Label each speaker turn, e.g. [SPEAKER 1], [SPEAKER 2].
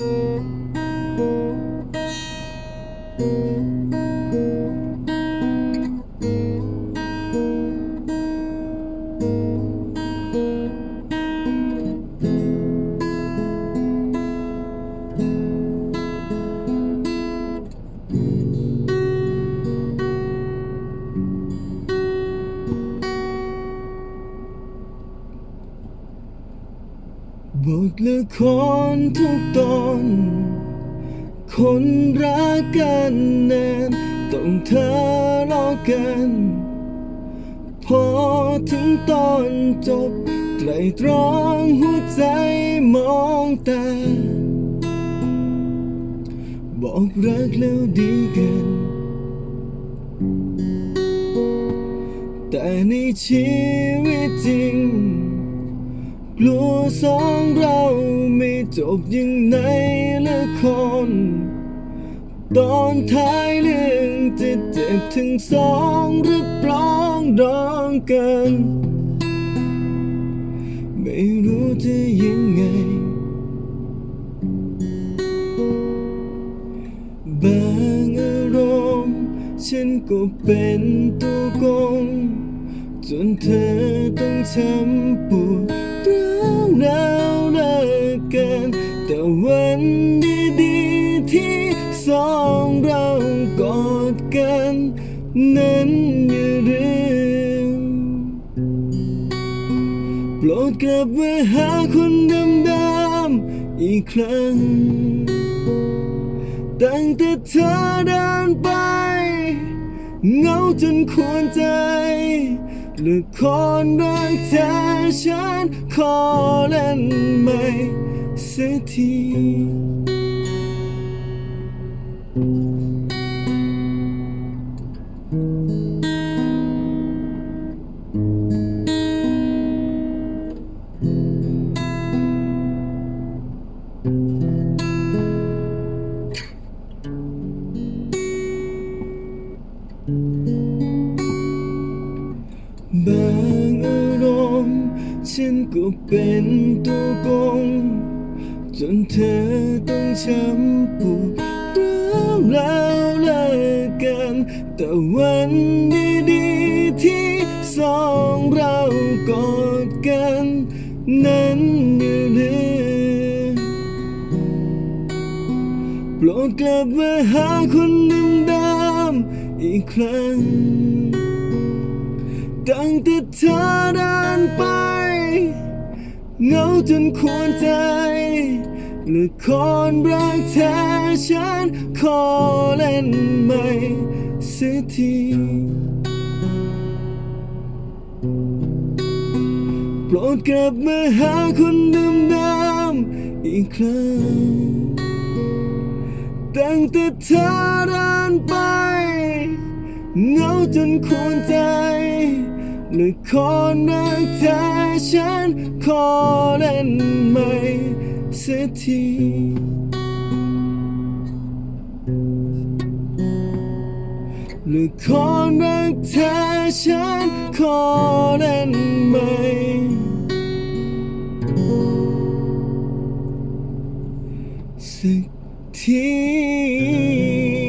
[SPEAKER 1] Música บทละครทุกตอนคนรักกันแน่นต้องทะเลาะกัน พอถึงตอนจบไตรตรองหัวใจมองตาบอกรักแล้วดีกัน แต่ในชีวิตจริง กลัวสองเราไม่จบยังในละครตอนท้ายเรื่องจะเจ็บถึงสองหรือปลองดองกัน ไม่รู้จะยังไงบางอารมณ์ฉันก็เป็นตัวกง จนเธอต้องช้ำปวด ดีๆที่สองเรากอดกัน นั้นอย่าลืมโปรดกลับมาหาคนเดิมๆอีกครั้ง ตั้งแต่เธอเดินไปเงาจนควรใจหรือคนรักเธอฉันขอเล่นใหม่ สักทีบางอารม จนเธอต้องช้ำปวดร้าวแล้วเลิกกัน แต่วันดีๆที่สองเรากอดกัน นั้นอย่าลืมโปรดกลับมาหาคนเดิมๆอีกครั้งตั้งแต่เธอเดินไป เหงาจนควรใจหลือคนรักเธอฉันขอเล่นใหม่สักทีโปรดกลับมาหาคนเดิมๆอีกครั้งตั้งแต่เธอเดินไปเหงาจนควรใจ หรือคนรักเธอฉันขอเล่นใหม่สักทีหรือคนรักเธอฉันขอเล่นใหม่สักที